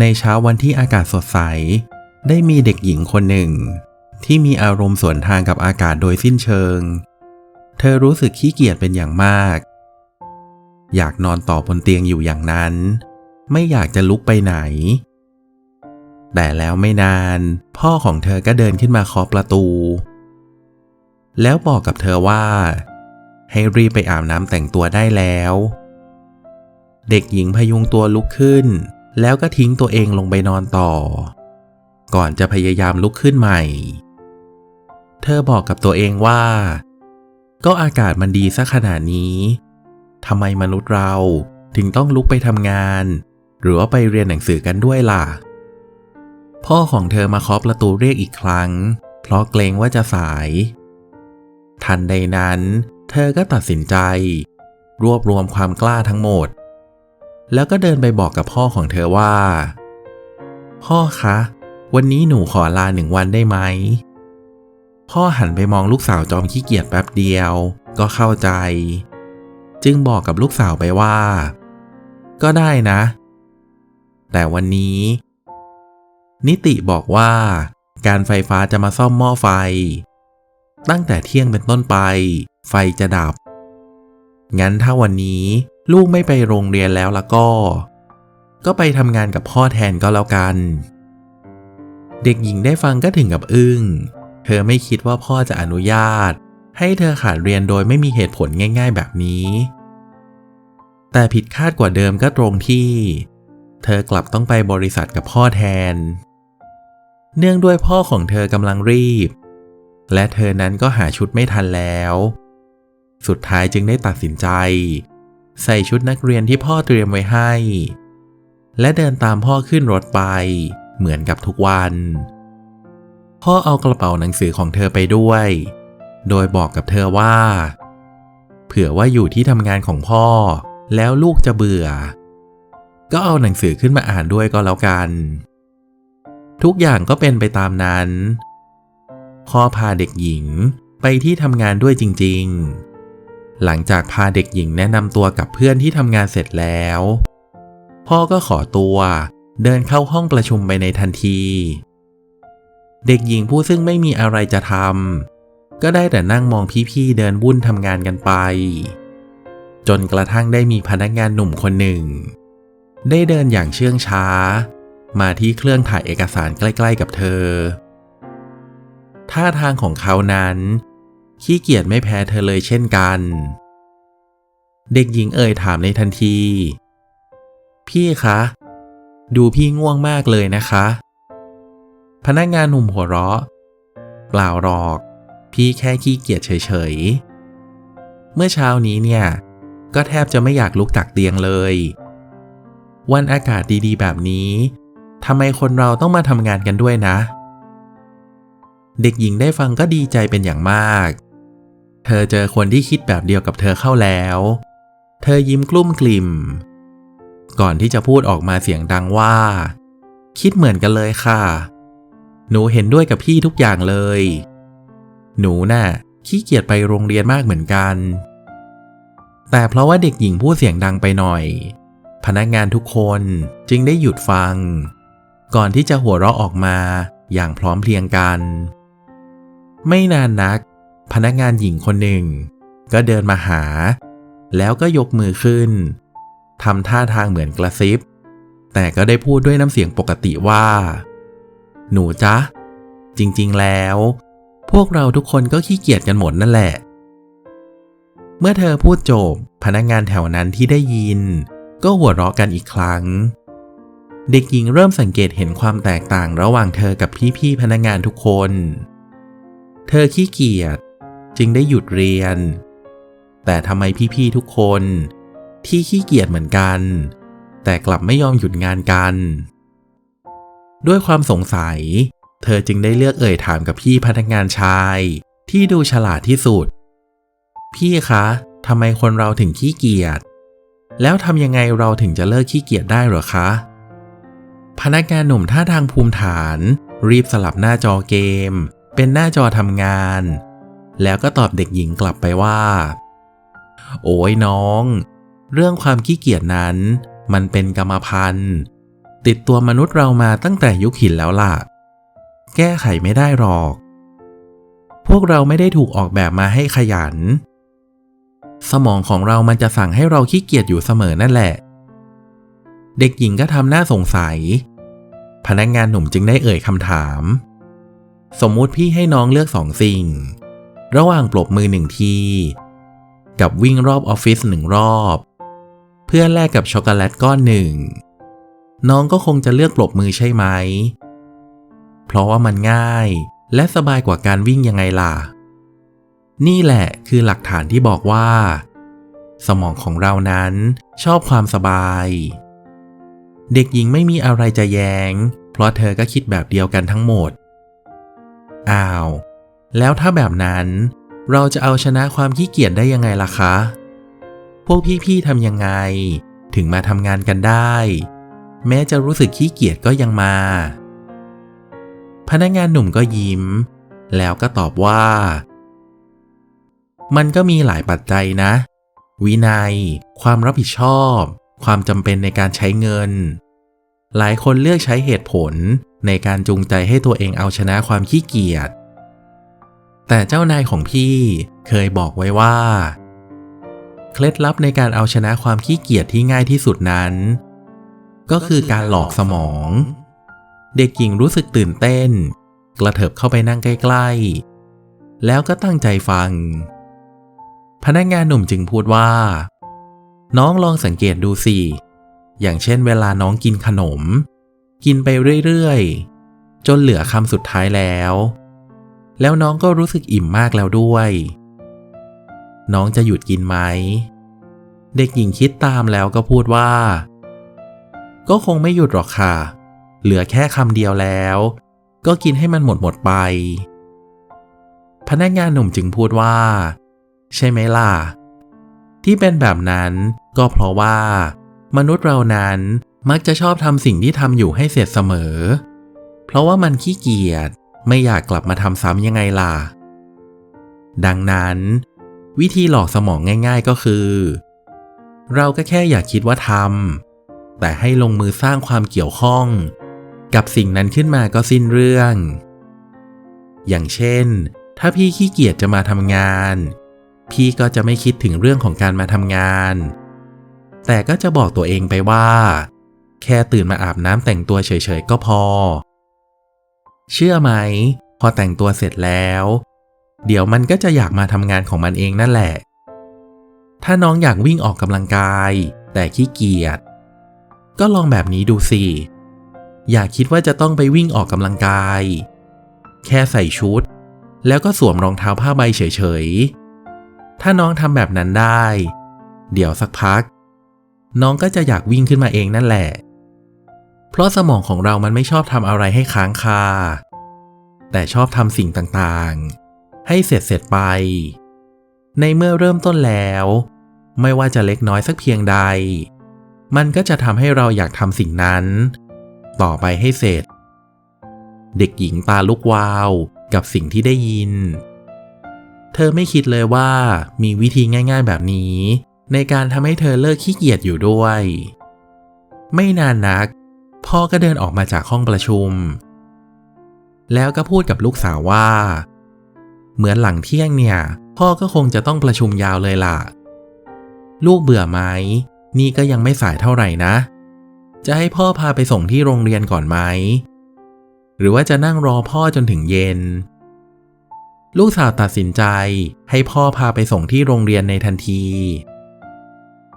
ในเช้าวันที่อากาศสดใส ได้มีเด็กหญิงคนหนึ่ง ที่มีอารมณ์สวนทางกับอากาศโดยสิ้นเชิง เธอรู้สึกขี้เกียจเป็นอย่างมาก อยากนอนต่อบนเตียงอยู่อย่างนั้น ไม่อยากจะลุกไปไหน แต่แล้วไม่นาน พ่อของเธอก็เดินขึ้นมาเคาะประตู แล้วบอกกับเธอว่า ให้รีบไปอาบน้ำแต่งตัวได้แล้ว เด็กหญิงพยุงตัวลุกขึ้น แล้วก็ทิ้งตัวเองลงไปนอนต่อ ก่อนจะพยายามลุกขึ้นใหม่ เธอบอกกับตัวเองว่า ก็อากาศมันดีซะขนาดนี้ทำไมมนุษย์เราถึงต้องลุกไปทำงาน หรือว่าไปเรียนหนังสือกันด้วยล่ะ พ่อของเธอมาเคาะประตูเรียกอีกครั้ง เพราะเกรงว่าจะสาย ทันใดนั้น เธอก็ตัดสินใจ รวบรวมความกล้าทั้งหมด แล้วก็เดินไปบอกกับพ่อของเธอว่า พ่อคะ วันนี้หนูขอลาหนึ่งวันได้ไหม พ่อหันไปมองลูกสาวจอมขี้เกียจแป๊บเดียว ก็เข้าใจ จึงบอกกับลูกสาวไปว่า ก็ได้นะ แต่วันนี้ นิติบอกว่า การไฟฟ้าจะมาซ่อมหม้อไฟ ตั้งแต่เที่ยงเป็นต้นไป ไฟจะดับ งั้นถ้าวันนี้ ลูกไม่ไปโรงเรียนแล้วละก็ ก็ไปทำงานกับพ่อแทนก็แล้วกัน เด็กหญิงได้ฟังก็ถึงกับอึง้ง เธอไม่คิดว่าพ่อจะอนุญาต ให้เธอขาดเรียนโดยไม่มีเหตุผลง่าย ๆ แบบนี้ แต่ผิดคาดกว่าเดิมก็ตรงที่ เธอกลับต้องไปบริษัทกับพ่อแทน เนื่องด้วยพ่อของเธอกำลังรีบ และเธอนั้นก็หาชุดไม่ทันแล้ว สุดท้ายจึงได้ตัดสินใจ ใส่ชุดนักเรียนที่พ่อเตรียมไว้ให้ และเดินตามพ่อขึ้นรถไป เหมือนกับทุกวัน พ่อเอากระเป๋าหนังสือของเธอไปด้วย โดยบอกกับเธอว่า เผื่อว่าอยู่ที่ทำงานของพ่อ แล้วลูกจะเบื่อ ก็เอาหนังสือขึ้นมาอ่านด้วยก็แล้วกัน ทุกอย่างก็เป็นไปตามนั้น พ่อพาเด็กหญิงไปที่ทำงานด้วยจริง ๆ หลังจากพาเด็กหญิงแนะนำตัวกับเพื่อนที่ทำงานเสร็จแล้ว พ่อก็ขอตัว เดินเข้าห้องประชุมไปในทันที เด็กหญิงผู้ซึ่งไม่มีอะไรจะทำก็ได้แต่นั่งมองพี่ๆเดินวุ่นทำงานกันไป จนกระทั่งได้มีพนักงานหนุ่มคนหนึ่ง ได้เดินอย่างเชื่องช้า มาที่เครื่องถ่ายเอกสารใกล้ ๆ กับเธอ ท่าทางของเขานั้น ขี้เกียจไม่แพ้เธอเลยเช่นกัน เด็กหญิงเอ่ยถามในทันที พี่คะ ดูพี่ง่วงมากเลยนะคะ พนักงานหนุ่มหัวเราะ เปล่าหรอก พี่แค่ขี้เกียจเฉยๆ เมื่อเช้านี้เนี่ย ก็แทบจะไม่อยากลุกจากเตียงเลย วันอากาศดีๆ แบบนี้ทำไมคนเราต้องมาทำงานกันด้วยนะเด็กหญิงได้ฟังก็ดีใจเป็นอย่างมาก เธอเจอคนที่คิดแบบเดียวกับเธอเข้าแล้ว เธอยิ้มกลุ้มกลิ่ม ก่อนที่จะพูดออกมาเสียงดังว่า คิดเหมือนกันเลยค่ะ หนูเห็นด้วยกับพี่ทุกอย่างเลย หนูน่ะขี้เกียจไปโรงเรียนมากเหมือนกัน แต่เพราะว่าเด็กหญิงพูดเสียงดังไปหน่อย พนักงานทุกคนจึงได้หยุดฟัง ก่อนที่จะหัวเราะออกมาอย่างพร้อมเพรียงกัน ไม่นานนัก พนักงานหญิงคนหนึ่ง ก็เดินมาหา แล้วก็ยกมือขึ้นทำท่าทางเหมือนกระซิบ แต่ก็ได้พูดด้วยน้ำเสียงปกติว่า หนูจ๊ะ จริงๆแล้ว พวกเราทุกคนก็ขี้เกียจกันหมดนั่นแหละ เมื่อเธอพูดจบ พนักงานแถวนั้นที่ได้ยิน ก็หัวเราะกันอีกครั้ง เด็กหญิงเริ่มสังเกตเห็นความแตกต่างระหว่างเธอกับพี่ๆพนักงานทุกคน เธอขี้เกียจ จึงได้หยุดเรียน แต่ทำไมพี่ๆทุกคนที่ขี้เกียจเหมือนกัน แต่กลับไม่ยอมหยุดงานกัน ด้วยความสงสัย เธอจึงได้เลือกเอ่ยถามกับพี่พนักงานชาย ที่ดูฉลาดที่สุด พี่คะทำไมคนเราถึงขี้เกียจ แล้วทำยังไงเราถึงจะเลิกขี้เกียจได้หรอคะ พนักงานหนุ่มท่าทางภูมิฐาน รีบสลับหน้าจอเกม เป็นหน้าจอทำงาน แล้วก็ตอบเด็กหญิงกลับไปว่า โอ้ยน้อง เรื่องความขี้เกียจนั้น มันเป็นกรรมพันธุ์ติดตัวมนุษย์เรามาตั้งแต่ยุคหินแล้วล่ะ แก้ไขไม่ได้หรอก พวกเราไม่ได้ถูกออกแบบมาให้ขยัน สมองของเรามันจะสั่งให้เราขี้เกียจอยู่เสมอนั่นแหละ เด็กหญิงก็ทำหน้าสงสัย พนักงงานหนุ่มจึงได้เอ่ยคำถาม สมมุติพี่ให้น้องเลือกสองสิ่ง ระหว่างปรบมือหนึ่งที กับวิ่งรอบออฟฟิศหนึ่งรอบ เพื่อแลกกับช็อกโกแลตก้อนหนึ่ง น้องก็คงจะเลือกปรบมือใช่ไหม เพราะว่ามันง่ายและสบายกว่าการวิ่งยังไงล่ะ นี่แหละคือหลักฐานที่บอกว่า สมองของเรานั้นชอบความสบาย เด็กหญิงไม่มีอะไรจะแยง้ง เพราะเธอก็คิดแบบเดียวกันทั้งหมด อ้าว แล้วถ้าแบบนั้น เราจะเอาชนะความขี้เกียจได้ยังไงล่ะคะ พวกพี่ๆทำยังไง ถึงมาทำงานกันได้ แม้จะรู้สึกขี้เกียจก็ยังมา พนักงานหนุ่มก็ยิ้ม แล้วก็ตอบว่า มันก็มีหลายปัจจัยนะ วินัย ความรับผิดชอบ ความจำเป็นในการใช้เงิน หลายคนเลือกใช้เหตุผลในการจูงใจให้ตัวเองเอาชนะความขี้เกียจ แต่เจ้านายของพี่เคยบอกไว้ว่า เคล็ดลับในการเอาชนะความขี้เกียจที่ง่ายที่สุดนั้น ก็คือการหลอกสมอง เด็กหญิงรู้สึกตื่นเต้น กระเถิบเข้าไปนั่งใกล้ ๆ แล้วก็ตั้งใจฟัง พนักงานหนุ่มจึงพูดว่า น้องลองสังเกตดูสิ อย่างเช่นเวลาน้องกินขนม กินไปเรื่อย ๆ จนเหลือคำสุดท้ายแล้ว แล้วน้องก็รู้สึกอิ่มมากแล้วด้วย น้องจะหยุดกินไหม เด็กหญิงคิดตามแล้วก็พูดว่า ก็คงไม่หยุดหรอกค่ะ เหลือแค่คำเดียวแล้ว ก็กินให้มันหมดหมดไป พนักงานหนุ่มจึงพูดว่า ใช่ไหมล่ะ ที่เป็นแบบนั้นก็เพราะว่า มนุษย์เรานั้นมักจะชอบทำสิ่งที่ทำอยู่ให้เสร็จเสมอ เพราะว่ามันขี้เกียจ ไม่อยากกลับมาทำซ้ำยังไงล่ะ ดังนั้น วิธีหลอกสมองง่ายๆก็คือ เราก็แค่อยากคิดว่าทำแต่ให้ลงมือสร้างความเกี่ยวข้อง กับสิ่งนั้นขึ้นมาก็สิ้นเรื่อง อย่างเช่น ถ้าพี่ขี้เกียจจะมาทำงาน พี่ก็จะไม่คิดถึงเรื่องของการมาทำงาน แต่ก็จะบอกตัวเองไปว่า แค่ตื่นมาอาบน้ำแต่งตัวเฉยๆก็พอ เชื่อไหม พอแต่งตัวเสร็จแล้ว เดี๋ยวมันก็จะอยากมาทำงานของมันเองนั่นแหละ ถ้าน้องอยากวิ่งออกกำลังกาย แต่ขี้เกียจ ก็ลองแบบนี้ดูสิ อย่าคิดว่าจะต้องไปวิ่งออกกำลังกาย แค่ใส่ชุด แล้วก็สวมรองเท้าผ้าใบเฉยๆ ถ้าน้องทำแบบนั้นได้ เดี๋ยวสักพัก น้องก็จะอยากวิ่งขึ้นมาเองนั่นแหละ เพราะสมองของเรามันไม่ชอบทำอะไรให้ค้างคา แต่ชอบทำสิ่งต่างๆ ให้เสร็จเสร็จไป ในเมื่อเริ่มต้นแล้ว ไม่ว่าจะเล็กน้อยสักเพียงใด มันก็จะทำให้เราอยากทำสิ่งนั้น ต่อไปให้เสร็จ เด็กหญิงตาลุกวาวกับสิ่งที่ได้ยิน เธอไม่คิดเลยว่ามีวิธีง่ายๆแบบนี้ ในการทำให้เธอเลิกขี้เกียจอยู่ด้วย ไม่นานนัก พ่อก็เดินออกมาจากห้องประชุม แล้วก็พูดกับลูกสาวว่า เหมือนหลังเที่ยงเนี่ย พ่อก็คงจะต้องประชุมยาวเลยล่ะ ลูกเบื่อไหม นี่ก็ยังไม่สายเท่าไหร่นะ จะให้พ่อพาไปส่งที่โรงเรียนก่อนไหม หรือว่าจะนั่งรอพ่อจนถึงเย็น ลูกสาวตัดสินใจให้พ่อพาไปส่งที่โรงเรียนในทันที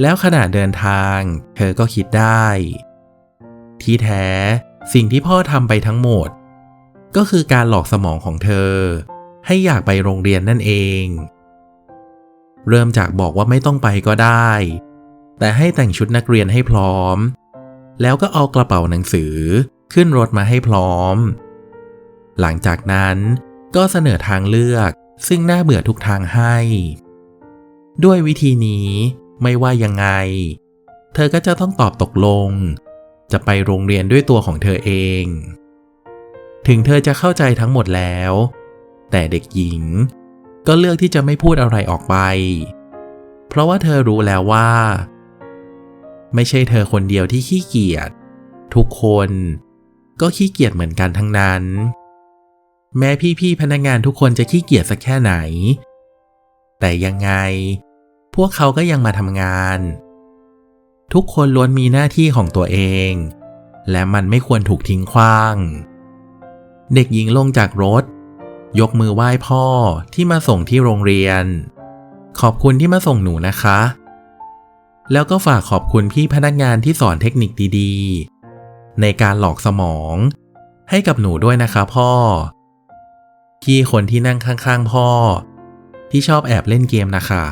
แล้วขณะเดินทาง เธอก็คิดได้ ที่แท้ สิ่งที่พ่อทำไปทั้งหมด ก็คือการหลอกสมองของเธอ ให้อยากไปโรงเรียนนั่นเอง เริ่มจากบอกว่าไม่ต้องไปก็ได้ แต่ให้แต่งชุดนักเรียนให้พร้อม แล้วก็เอากระเป๋าหนังสือขึ้นรถมาให้พร้อม หลังจากนั้นก็เสนอทางเลือกซึ่งน่าเบื่อทุกทางให้ ด้วยวิธีนี้ไม่ว่ายังไง เธอก็จะต้องตอบตกลง จะไปโรงเรียนด้วยตัวของเธอเอง ถึงเธอจะเข้าใจทั้งหมดแล้ว แต่เด็กหญิงก็เลือกที่จะไม่พูดอะไรออกไป เพราะว่าเธอรู้แล้วว่า ไม่ใช่เธอคนเดียวที่ขี้เกียจ ทุกคนก็ขี้เกียจเหมือนกันทั้งนั้น แม้พี่ๆพนักงานทุกคนจะขี้เกียจสักแค่ไหน แต่ยังไง พวกเขาก็ยังมาทำงาน ทุกคนล้วนมีหน้าที่ของตัวเอง และมันไม่ควรถูกทิ้งขว้าง เด็กหญิงลงจากรถ ยกมือไหว้พ่อที่มาส่งที่โรงเรียน ขอบคุณที่มาส่งหนูนะคะ แล้วก็ฝากขอบคุณพี่พนักงานที่สอนเทคนิคดีๆ ในการหลอกสมองให้กับหนูด้วยนะคะพ่อ พี่คนที่นั่งข้างๆพ่อ ที่ชอบแอบเล่นเกมนะคะ